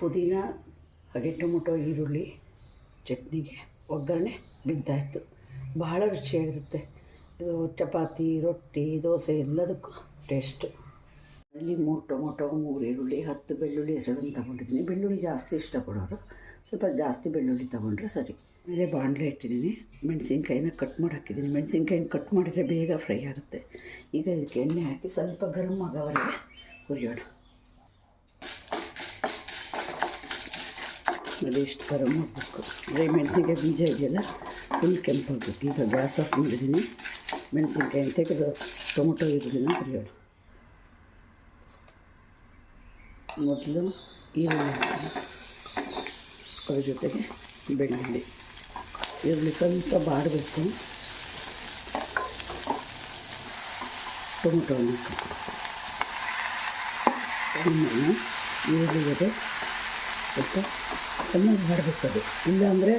ಪುದೀನ, ಹಾಗೆ ಟೊಮೊಟೊ, ಈರುಳ್ಳಿ, ಚಟ್ನಿಗೆ ಒಗ್ಗರಣೆ ಬಿದ್ದಾಯಿತು. ಬಹಳ ರುಚಿಯಾಗಿರುತ್ತೆ. ಇದು ಚಪಾತಿ, ರೊಟ್ಟಿ, ದೋಸೆ ಎಲ್ಲದಕ್ಕೂ ಟೇಸ್ಟು ಅಲ್ಲಿ ಮೂರು ಟೊಮೊಟೊ, ಮೂರು ಈರುಳ್ಳಿ, ಹತ್ತು ಬೆಳ್ಳುಳ್ಳಿ ಹೆಸರನ್ನು ತೊಗೊಂಡಿದ್ದೀನಿ. ಬೆಳ್ಳುಳ್ಳಿ ಜಾಸ್ತಿ ಇಷ್ಟಪಡೋರು. ಸ್ವಲ್ಪ ಜಾಸ್ತಿ ಬೆಳ್ಳುಳ್ಳಿ ತೊಗೊಂಡ್ರೆ ಸರಿ. ಮೇಲೆ ಬಾಣಲೆ ಇಟ್ಟಿದ್ದೀನಿ. ಮೆಣಸಿನ್ಕಾಯಿನ ಕಟ್ ಮಾಡಿ ಹಾಕಿದ್ದೀನಿ. ಮೆಣಸಿನ್ಕಾಯಿನ ಕಟ್ ಮಾಡಿದರೆ ಬೇಗ ಫ್ರೈ ಆಗುತ್ತೆ. ಈಗ ಇದಕ್ಕೆ ಎಣ್ಣೆ ಹಾಕಿ ಸ್ವಲ್ಪ ಗರಮ್ ಆಗೋವರೆಗೆ ಹುರಿಯೋಣ. ಅದು ಇಷ್ಟು ಗರಂ ಮಾಡಬೇಕು. ಅಂದರೆ ಮೆಣಸಿನ್ಕಾಯಿ ಬೀಜ ಇದೆಯಲ್ಲ, ಫುಲ್ ಕೆಂಪಾಗಬೇಕು. ಈಗ ಗ್ಯಾಸ್ ಆಫ್ ಮಾಡಿದ್ದೀನಿ. ಮೆಣಸಿನ್ಕಾಯಿ ತೆಗೆದು ಟೊಮೊಟೊ ಈರುಳ್ಳಿನ ಹುರಿಯೋಣ ಮೊದಲು ಈರುಳ್ಳಿ ಹಾಕೋಣ. ಅದ್ರ ಜೊತೆಗೆ ಬೆಳ್ಳುಳ್ಳಿ. ಈರುಳ್ಳಿ ಸ್ವಲ್ಪ ಬಾಡಬೇಕು ಟೊಮೊಟೊವನ್ನು ಹಾಕೋಣ ಆಮೇಲೆ ಈರುಳ್ಳಿ ಜೊತೆ ಸ್ವಲ್ಪ ಚೆನ್ನಾಗಿ ಮಾಡಬೇಕು ಇಲ್ಲಾಂದರೆ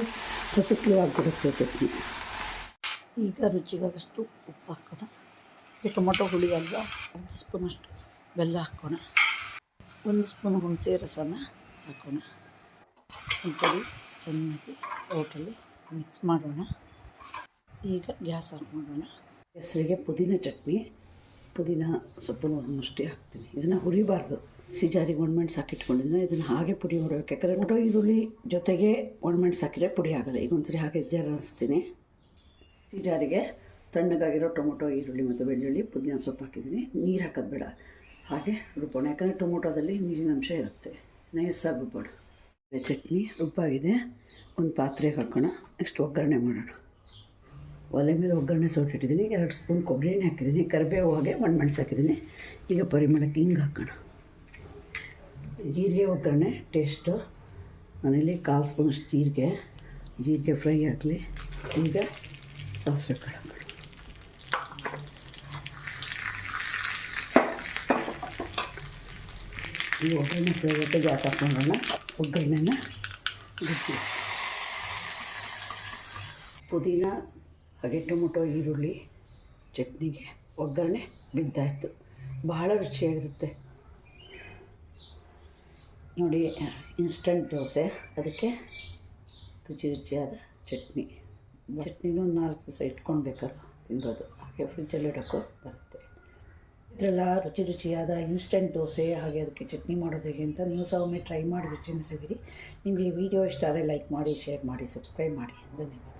ಆಗಿಬಿಡುತ್ತೆ ಚಟ್ನಿ. ಈಗ ರುಚಿಗಾಗಷ್ಟು ಉಪ್ಪು ಹಾಕೋಣ. ಈ ಟೊಮೊಟೊ ಹುಳಿ ಅಲ್ವಾ? ಒಂದು ಸ್ಪೂನಷ್ಟು ಬೆಲ್ಲ ಹಾಕೋಣ. ಒಂದು ಸ್ಪೂನ್ ಹುಣಸೆ ರಸನ ಹಾಕೋಣ. ಒಂದ್ಸರಿ ಚೆನ್ನಾಗಿ ಸೌಟಲ್ಲಿ ಮಿಕ್ಸ್ ಮಾಡೋಣ. ಈಗ ಗ್ಯಾಸ್ ಆಫ್ ಮಾಡೋಣ. ಹೆಸರಿಗೆ ಪುದೀನ ಚಟ್ನಿ. ಪುದೀನ ಸೊಪ್ಪು ಮುಷ್ಟಿ ಹಾಕ್ತೀನಿ. ಇದನ್ನು ಹುರಿಬಾರ್ದು. ಸಿಜಾರಿಗೆ ಒಣಮೆಣ್ಸು ಹಾಕಿಟ್ಕೊಂಡಿದ್ನ ಇದನ್ನು ಹಾಗೆ ಪುಡಿ ಹೊಡಬೇಕು. ಯಾಕಂದರೆ ಟೊಮೊಟೊ ಈರುಳ್ಳಿ ಜೊತೆಗೆ ಒಣಮೆಣ್ಸು ಹಾಕಿದರೆ ಪುಡಿ ಆಗಲ್ಲ. ಈಗ ಒಂದ್ಸರಿ ಹಾಗೆ ಜರ ಅನಿಸ್ತೀನಿ. ಸಿಜಾರಿಗೆ ತಣ್ಣಗಾಗಿರೋ ಟೊಮೊಟೊ, ಈರುಳ್ಳಿ ಮತ್ತು ಬೆಳ್ಳುಳ್ಳಿ ಪುದೀನ ಸೊಪ್ಪು ಹಾಕಿದ್ದೀನಿ. ನೀರು ಹಾಕೋದು ಬೇಡ. ಹಾಗೆ ರುಬ್ಬೋಣ. ಯಾಕಂದರೆ ಟೊಮೊಟೊದಲ್ಲಿ ನೀರಿನ ಅಂಶ ಇರುತ್ತೆ. ನೈಸಾಗಿ ರುಬ್ಬೋಣ. ಚಟ್ನಿ ರುಬ್ಬಾಗಿದೆ ಒಂದು ಪಾತ್ರೆಗೆ ಹಾಕೋಣ. ನೆಕ್ಸ್ಟ್ ಒಗ್ಗರಣೆ ಮಾಡೋಣ. ಒಲೆ ಮೇಲೆ ಒಗ್ಗರಣೆ ಸೋಟಿಟ್ಟಿದ್ದೀನಿ. ಎರಡು ಸ್ಪೂನ್ ಕೊಬ್ಬರಿ ಎಣ್ಣೆ ಹಾಕಿದ್ದೀನಿ. ಕರಿಬೇವು ಹಾಗೆ ಮೆಣಸು ಹಾಕಿದ್ದೀನಿ ಈಗ ಪರಿಮಳಕ್ಕೆ ಹಿಂಗೆ ಹಾಕೋಣ. ಜೀರಿಗೆ ಒಗ್ಗರಣೆ ಟೇಸ್ಟು ಮನೇಲಿ ಕಾಲು ಸ್ಪೂನ್ ಜೀರಿಗೆ. ಜೀರಿಗೆ ಫ್ರೈ ಆಗಲಿ. ಈಗ ಸಾಸಿವೆ ಕಾಳು. ಈ ಒಗ್ಗರಣೆ ಫ್ರೈ ಆಗುತ್ತೆ ಗ್ಯಾಸ್ ಹಾಕ್ಕೊಂಡೋಣ ಒಗ್ಗರಣೆನ ಬಿಸಿ ಪುದೀನ, ಹಾಗೆ ಟೊಮೊಟೊ, ಈರುಳ್ಳಿ, ಚಟ್ನಿಗೆ ಒಗ್ಗರಣೆ ಬಿದ್ದಾಯಿತು. ಬಹಳ ರುಚಿಯಾಗಿರುತ್ತೆ. ನೋಡಿ ಇನ್ಸ್ಟಂಟ್ ದೋಸೆ. ಅದಕ್ಕೆ ರುಚಿ ರುಚಿಯಾದ ಚಟ್ನಿ. ಚಟ್ನಿನೂ ನಾಲ್ಕು ದಿವಸ ಇಟ್ಕೊಳ್ಬೇಕಲ್ಲ ತಿನ್ನೋದು ಹಾಗೆ ಫ್ರಿಜ್ಜಲ್ಲಿ ಇಡೋಕ್ಕೂ ಬರುತ್ತೆ. ಇದರೆಲ್ಲ ರುಚಿ ರುಚಿಯಾದ ಇನ್ಸ್ಟಂಟ್ ದೋಸೆ, ಹಾಗೆ ಅದಕ್ಕೆ ಚಟ್ನಿ ಮಾಡೋದು ಹೇಗೆ ಅಂತ ನೀವು ಸಹ ಒಮ್ಮೆ ಟ್ರೈ ಮಾಡಿ ರುಚಿ ಸಿಗಿರಿ ನಿಮಗೆ ವಿಡಿಯೋ ಇಷ್ಟ ಆದರೆ ಲೈಕ್ ಮಾಡಿ ಶೇರ್ ಮಾಡಿ ಸಬ್ಸ್ಕ್ರೈಬ್ ಮಾಡಿ. ಧನ್ಯವಾದ.